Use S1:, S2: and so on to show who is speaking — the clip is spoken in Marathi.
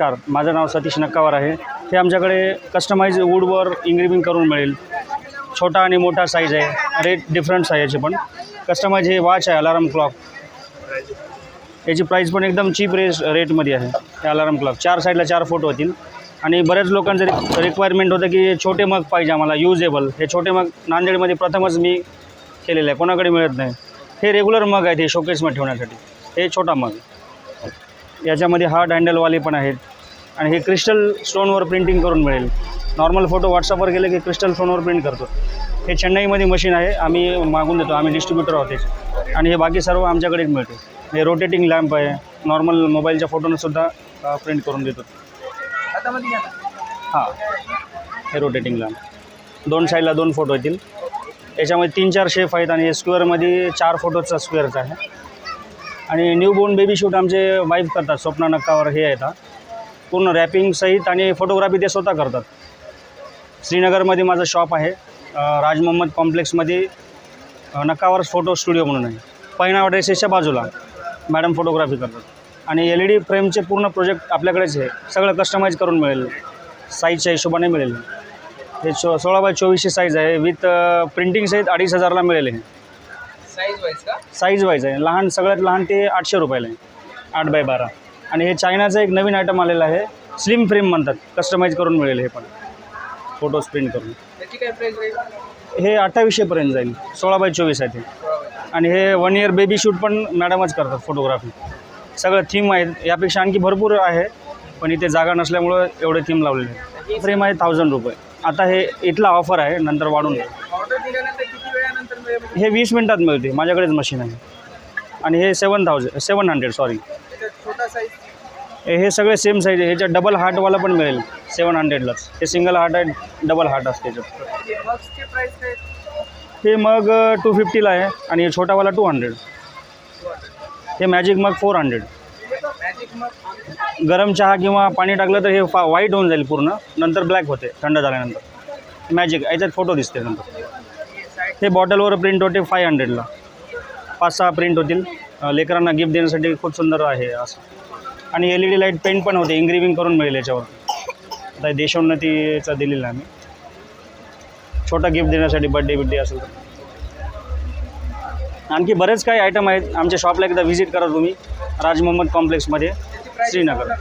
S1: नमस्कार माझं नाव सतीश नक्कावर आहे. हे आमच्याकडे कस्टमाइज वूडवर इंग्रेविंग करून मिळेल. छोटा आणि मोठा साईज आहे. रेट डिफरंट साईजचे पण. कस्टमाइज हे वॉच आहे अलार्म क्लॉक याची प्राईस पण एकदम चीप रेस रेटमध्ये आहे त्या अलार्म क्लॉक चार साईडला चार फोटो होतील. आणि बऱ्याच लोकांचं रि रिक्वायरमेंट होतं की छोटे मग पाहिजे आम्हाला युजेबल हे छोटे मग नांदेडमध्ये प्रथमच मी केलेलं आहे. कोणाकडे मिळत नाही. हे रेग्युलर मग आहेत हे शोकेसमध्ये ठेवण्यासाठी. हे छोटा मग याच्यामध्ये हार्ड हँडलवाले पण आहेत. आणि हे क्रिस्टल स्टोनवर प्रिंटिंग करून मिळेल. नॉर्मल फोटो व्हॉट्सअपवर गेले की क्रिस्टल स्टोनवर प्रिंट करतो. हे चेन्नईमध्ये मशीन आहे आम्ही मागून देतो आम्ही डिस्ट्रीब्युटर आहोत त्याचे आणि हे बाकी सर्व आमच्याकडेच मिळते. हे रोटेटिंग लॅम्प आहे नॉर्मल मोबाईलच्या फोटोनंसुद्धा प्रिंट करून देतो. हां हे रोटेटिंग लॅम्प दोन साईडला दोन फोटो येतील. याच्यामध्ये तीन चार शेफ आहेत आणि स्क्वेअरमध्ये चार फोटोचा स्क्वेअरचा आहे. आणि न्यूबोर्न बेबी शूट आमचे वाईफ करतात स्वप्ना नक्कावर हे येतात पूर्ण रॅपिंग सहित आणि फोटोग्राफी ते स्वतः करतात. श्रीनगरमध्ये माझं शॉप आहे. अं, राज मोहम्मद कॉम्प्लेक्समध्ये. अं, नक्कावर फोटो स्टुडिओ म्हणून आहे. पैना ड्रेसेसच्या बाजूला. मॅडम फोटोग्राफी करतात. आणि एल ई डी फ्रेमचे पूर्ण प्रोजेक्ट आपल्याकडेच आहे. सगळं कस्टमाइज करून मिळेल. साईजच्या हिशोबाने मिळेल. हे चो सोळा बाय चोवीसशे साईज आहे. विथ प्रिंटिंग सहित अडीच हजारला मिळेल हे.
S2: साईज वाईज का?
S1: साईज वाईज आहे. लहान सगळ्यात लहान ते आठशे रुपयाला आहे. आठ बाय बारा. आणि हे चायनाचं एक नवीन आयटम आलेलं आहे. स्लिम फ्रेम म्हणतात. कस्टमाइज करून मिळेल हे पण. फोटोज प्रिंट करून. हे अठ्ठावीसशेपर्यंत जाईल. सोळा बाय चोवीस आहे ते. आणि हे वन इयर बेबी शूट पण मॅडमच करतात फोटोग्राफी सगळं थीम आहेत यापेक्षा आणखी भरपूर आहे. पण इथे जागा नसल्यामुळं एवढे थीम लावलेले फ्रेम आहे थाउजंड रुपये. आता हे इथला ऑफर आहे. नंतर वाढून हे वीस मिनटात मिळते. माझ्याकडेच मशीन आहे. आणि हे seven thousand seven hundred sorry
S2: size
S1: हे सगळे सेम साईज आहे. ह्याच्यात डबल हार्टवाला पण मिळेल. सेवन हंड्रेडलाच हे सिंगल हार्ट आहे डबल हार्ट असते याच्यात.
S2: बॉक्सची प्राईस काय?
S1: हे मग टू फिफ्टीला आहे आणि हे छोटावाला टू हंड्रेड हे मॅजिक मग फोर हंड्रेड गरम चहा किंवा पाणी टाकलं तर हे फा व्हाईट होऊन जाईल पूर्ण. नंतर ब्लॅक होते थंड झाल्यानंतर. मॅजिक याच्यात फोटो दिसते नंतर. हे बॉटलवर प्रिंट होते फाय हंड्रेडला पाच सहा प्रिंट होतील. लेकरांना गिफ्ट देण्यासाठी खूप सुंदर आहे असं. आणि L E D light paint पण होते इंग्रेविंग करून मिळेल याच्यावर. आता देशोन्नतीचा दिलेला आहे आम्ही छोटा गिफ्ट देण्यासाठी बड्डे बिड्डे असेल तर. आणखी बरेच काही आयटम आहेत. आमच्या शॉपला एकदा व्हिजिट करा तुम्ही. राज मोहम्मद कॉम्प्लेक्समध्ये श्रीनगर.